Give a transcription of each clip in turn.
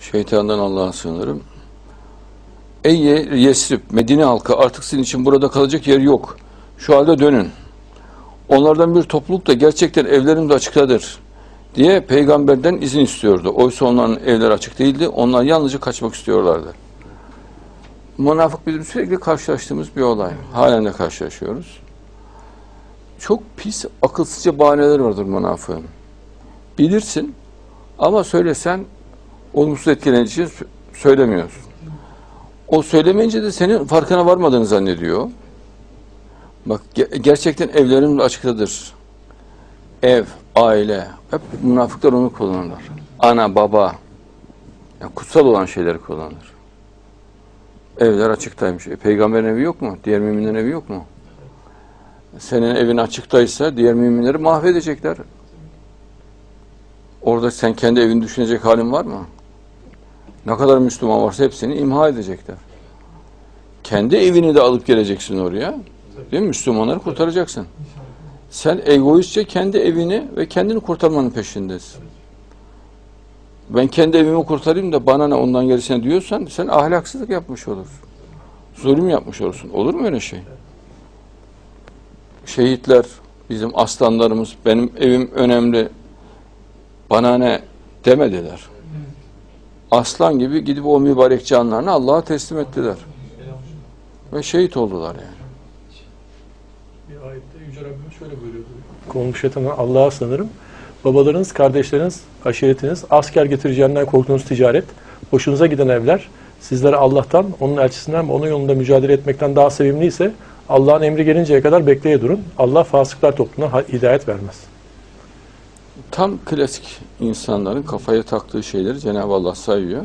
Şeytandan Allah'a sığınırım. Ey Ye- Yesrib, Medine halkı artık sizin için burada kalacak yer yok. Şu halde dönün. Onlardan bir topluluk da gerçekten evlerim de açıktadır diye peygamberden izin istiyordu. Oysa onların evleri açık değildi. Onlar yalnızca kaçmak istiyorlardı. Münafık bizim sürekli karşılaştığımız bir olay. Halen de karşılaşıyoruz. Çok pis, akılsızca bahaneler vardır münafığın. Bilirsin ama söylesen olumsuz etkileneceği söylemiyorsun. O söylemeyince de senin farkına varmadığını zannediyor. Bak ge- gerçekten evlerim de açıktadır. Ev, aile, hep münafıklar onu kullanırlar. Ana, baba, yani kutsal olan şeyleri kullanır. Evler açıktaymış. E, peygamberin evi yok mu? Diğer müminlerin evi yok mu? Senin evin açıktaysa diğer müminleri mahvedecekler. Orada sen kendi evini düşünecek halin var mı? Ne kadar Müslüman varsa hepsini imha edecekler. Kendi evini de alıp geleceksin oraya. Değil mi? Müslümanları kurtaracaksın. Sen egoistçe kendi evini ve kendini kurtarmanın peşindesin. Ben kendi evimi kurtarayım da bana ne ondan gerisine diyorsan sen ahlaksızlık yapmış olursun. Zulüm yapmış olursun. Olur mu öyle şey? Şehitler, bizim aslanlarımız, benim evim önemli, bana ne demediler. Aslan gibi gidip o mübarek canlarını Allah'a teslim ettiler. Ve şehit oldular yani. Bir ayette Yüce Rabbimiz şöyle buyuruyordu. Şeytana Allah'a sığınırım. Babalarınız, kardeşleriniz, aşiretiniz, asker getireceğinden korktuğunuz ticaret, hoşunuza giden evler, sizlere Allah'tan, onun elçisinden ve onun yolunda mücadele etmekten daha sevimliyse Allah'ın emri gelinceye kadar bekleye durun. Allah fasıklar topluluğuna ha- hidayet vermez. Tam klasik insanların kafaya taktığı şeyleri Cenab-ı Allah sayıyor.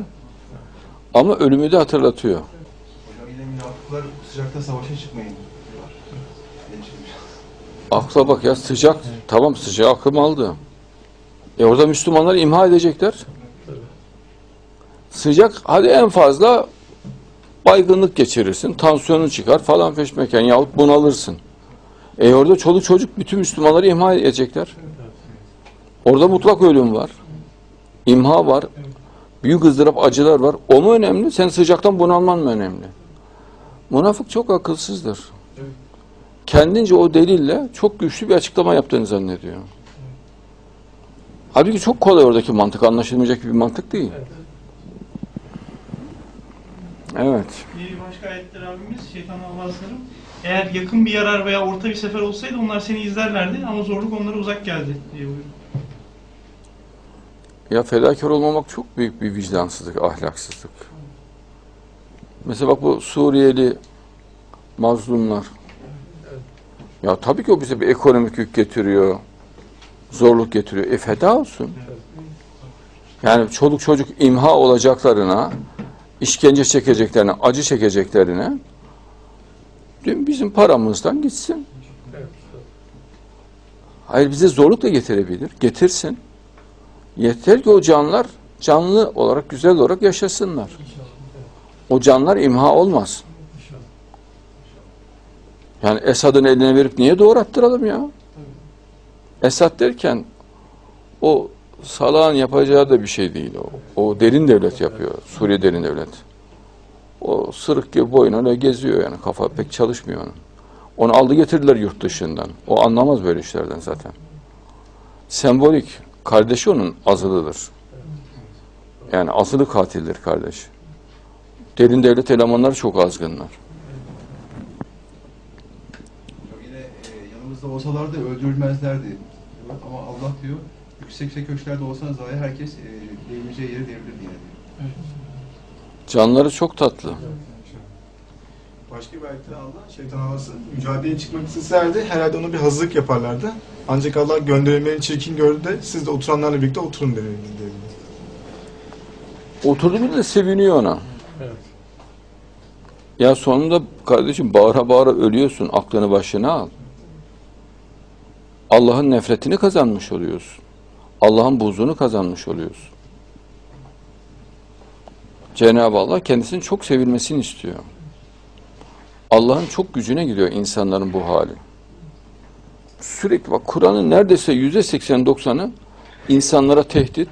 Ama ölümü de hatırlatıyor. Hocam sıcakta savaşa çıkmayın. Akla bak ya sıcak. Tamam sıcağı aklım aldı. E orada Müslümanlar imha edecekler. Sıcak hadi en fazla baygınlık geçirirsin. Tansiyonun çıkar falan feşmeken yahut bunalırsın. E orada çoluk çocuk bütün Müslümanları imha edecekler. Orada mutlak ölüm var. İmha var. Büyük ızdırap acılar var. O mu önemli? Sen sıcaktan bunalman mı önemli? Münafık çok akılsızdır kendince o delille çok güçlü bir açıklama yaptığını zannediyor. Halbuki çok kolay oradaki mantık, anlaşılmayacak bir mantık değil. Evet. Bir başka ayette Rabbimiz şeytan Allah'a. Eğer yakın bir yarar veya orta bir sefer olsaydı onlar seni izlerlerdi ama zorluk onlara uzak geldi diye buyuruyor. Ya fedakar olmamak çok büyük bir vicdansızlık, ahlaksızlık. Mesela bak bu Suriyeli mazlumlar. Ya tabii ki o bize bir ekonomik yük getiriyor, zorluk getiriyor. E feda olsun. Yani çoluk çocuk imha olacaklarına, işkence çekeceklerine, acı çekeceklerine bizim paramızdan gitsin. Hayır bize zorluk da getirebilir. Getirsin. Yeter ki o canlar canlı olarak, güzel olarak yaşasınlar. O canlar imha olmaz. Yani Esad'ın eline verip niye doğrattıralım ya? Esad derken o salağın yapacağı da bir şey değil o. O derin devlet yapıyor. Suriye derin devlet. O sırık gibi boyuna geziyor yani. Kafa pek çalışmıyor onun. Onu aldı getirdiler yurt dışından. O anlamaz böyle işlerden zaten. Sembolik. Kardeşi onun azılıdır. Yani azılı katildir kardeş. Derin devlet elemanları çok azgınlar. Yine e, yanımızda olsalardı öldürülmezlerdi. Ama Allah diyor yüksek köşklerde olsanız dahi herkes e, devrileceği yere devrilir diye diyor. Canları çok tatlı. Başka bir ayette Allah şeytan havası mücadeleye çıkmak isterdi. Herhalde ona bir hazırlık yaparlardı. Ancak Allah gönderilmeni çirkin gördü de siz de oturanlarla birlikte oturun denildi. Oturdu bile de seviniyor ona. Evet. Ya sonunda kardeşim bağıra bağıra ölüyorsun. Aklını başına al. Allah'ın nefretini kazanmış oluyorsun. Allah'ın buzunu kazanmış oluyorsun. Cenab-ı Allah kendisinin çok sevilmesini istiyor. Allah'ın çok gücüne gidiyor insanların bu hali. Sürekli bak Kur'an'ın neredeyse yüzde seksen doksanı insanlara tehdit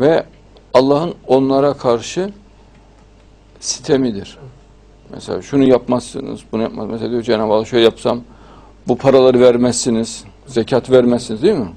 ve Allah'ın onlara karşı sitemidir. Mesela şunu yapmazsınız, bunu yapmaz. Mesela diyor Cenab-ı Allah şöyle yapsam bu paraları vermezsiniz, zekat vermezsiniz değil mi?